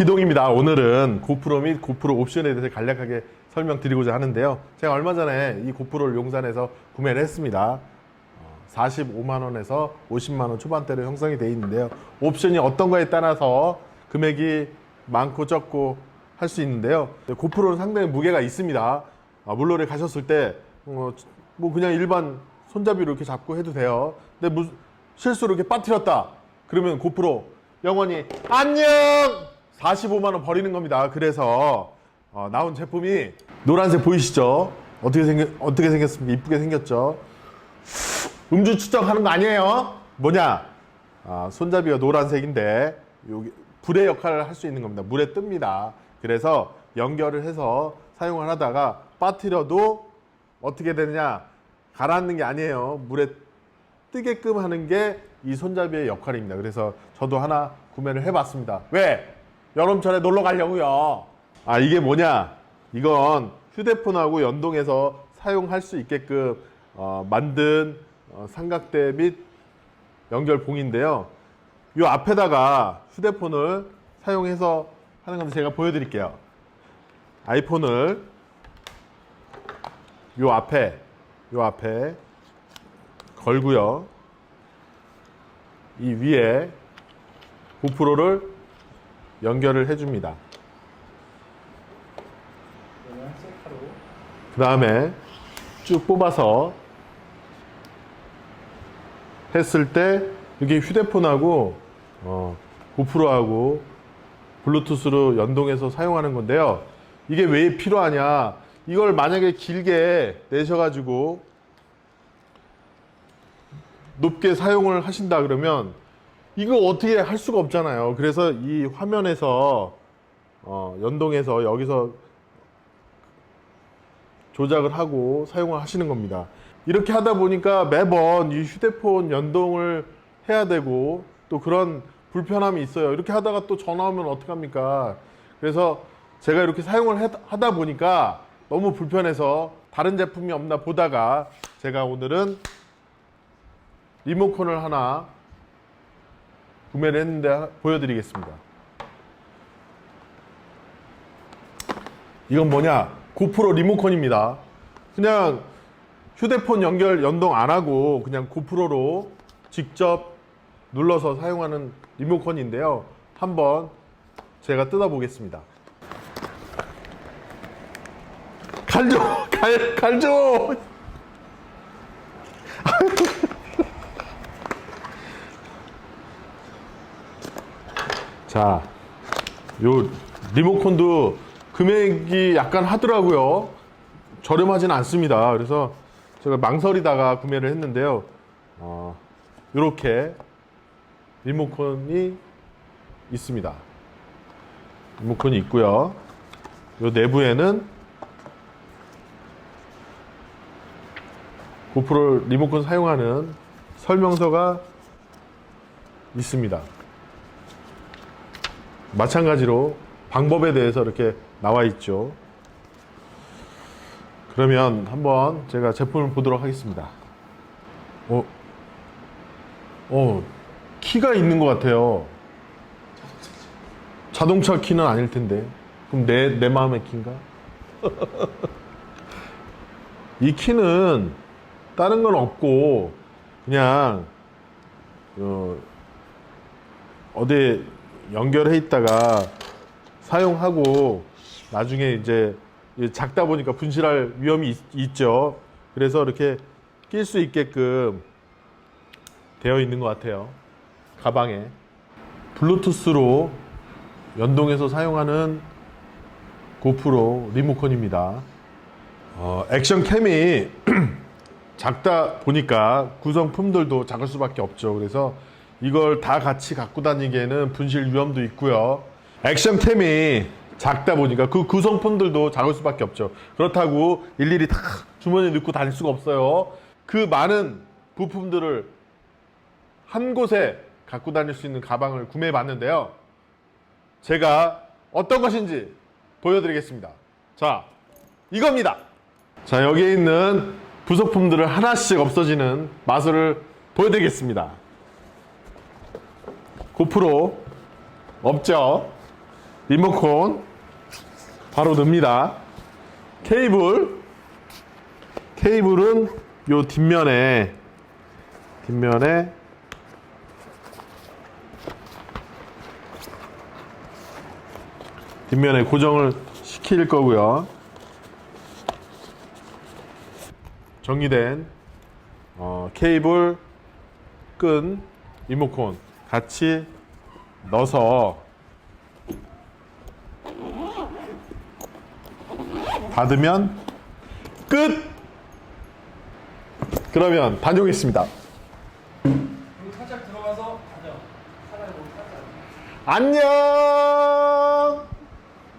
기동입니다. 오늘은 고프로 및 고프로 옵션에 대해서 간략하게 설명드리고자 하는데요. 제가 얼마 전에 이 고프로를 용산에서 구매를 했습니다. 45만 원에서 50만 원 초반대로 형성이 되어 있는데요. 옵션이 어떤 거에 따라서 금액이 많고 적고 할 수 있는데요. 고프로는 상당히 무게가 있습니다. 아, 물놀이 가셨을 때, 어, 뭐 그냥 일반 손잡이로 이렇게 잡고 해도 돼요. 근데 무, 실수로 이렇게 빠뜨렸다. 그러면 고프로 영원히 안녕! 45만 원 버리는 겁니다. 그래서 어, 나온 제품이 노란색 보이시죠? 어떻게 생겼, 어떻게 생겼습니까? 이쁘게 생겼죠? 음주 추적하는 거 아니에요? 뭐냐? 아, 손잡이가 노란색인데 여기 불의 역할을 할 수 있는 겁니다. 물에 뜹니다. 그래서 연결을 해서 사용을 하다가 빠뜨려도 어떻게 되느냐? 가라앉는 게 아니에요. 물에 뜨게끔 하는 게 이 손잡이의 역할입니다. 그래서 저도 하나 구매를 해봤습니다. 왜? 여름철에 놀러 가려고요. 아 이게 뭐냐? 이건 휴대폰하고 연동해서 사용할 수 있게끔 어, 만든 어, 삼각대 및 연결봉인데요. 이 앞에다가 휴대폰을 사용해서 하는 건데 제가 보여드릴게요. 아이폰을 요 앞에 요 앞에 걸고요. 이 위에 고프로를 연결을 해줍니다. 그 다음에 쭉 뽑아서 했을 때 이게 휴대폰하고 어, 고프로하고 블루투스로 연동해서 사용하는 건데요. 이게 왜 필요하냐? 이걸 만약에 길게 내셔가지고 높게 사용을 하신다 그러면 이거 어떻게 할 수가 없잖아요. 그래서 이 화면에서 어, 연동해서 여기서 조작을 하고 사용을 하시는 겁니다. 이렇게 하다 보니까 매번 이 휴대폰 연동을 해야 되고 또 그런 불편함이 있어요. 이렇게 하다가 또 전화 오면 어떡합니까? 그래서 제가 이렇게 사용을 해- 하다 보니까 너무 불편해서 다른 제품이 없나 보다가 제가 오늘은 리모컨을 하나 구매를 했는데 하- 보여드리겠습니다. 이건 뭐냐? 고프로 리모컨입니다. 그냥 휴대폰 연결 연동 안 하고 그냥 고프로로 직접 눌러서 사용하는 리모컨인데요. 한번 제가 뜯어 보겠습니다. 칼 줘! 칼, 칼 줘! 자, 요 리모컨도 금액이 약간 하더라고요. 저렴하진 않습니다. 그래서 제가 망설이다가 구매를 했는데요. 어, 이렇게 리모컨이 있습니다. 리모컨이 있고요. 요 내부에는 고프로 리모컨 사용하는 설명서가 있습니다. 마찬가지로 방법에 대해서 이렇게 나와 있죠. 그러면 한번 제가 제품을 보도록 하겠습니다. 어, 어, 키가 있는 것 같아요. 자동차 키는 아닐 텐데. 그럼 내, 내 마음의 키인가? 이 키는 다른 건 없고, 그냥, 어, 어디 연결해 있다가 사용하고 나중에 이제 작다 보니까 분실할 위험이 있, 죠 그래서 이렇게 낄 수 있게끔 되어 있는 것 같아요. 가방에. 블루투스로 연동해서 사용하는 고프로 리모컨입니다. 어, 액션 캠이 작다 보니까 구성품들도 작을 수밖에 없죠. 그래서 이걸 다 같이 갖고 다니기에는 분실 위험도 있고요. 액션 캠이 작다 보니까 그 구성품들도 작을 수밖에 없죠. 그렇다고 일일이 다 주머니에 넣고 다닐 수가 없어요. 그 많은 부품들을 한 곳에 갖고 다닐 수 있는 가방을 구매해 봤는데요. 제가 어떤 것인지 보여드리겠습니다. 자, 이겁니다. 자, 여기에 있는 부속품들을 하나씩 없어지는 마술을 보여드리겠습니다. 고프로 없죠? 리모컨 바로 넣습니다. 케이블 케이블은 요 뒷면에 뒷면에 뒷면에 고정을 시킬 거고요. 정리된 어, 케이블 끈 리모컨 같이 넣어서 닫으면 끝! 그러면 거기 살짝. 안녕!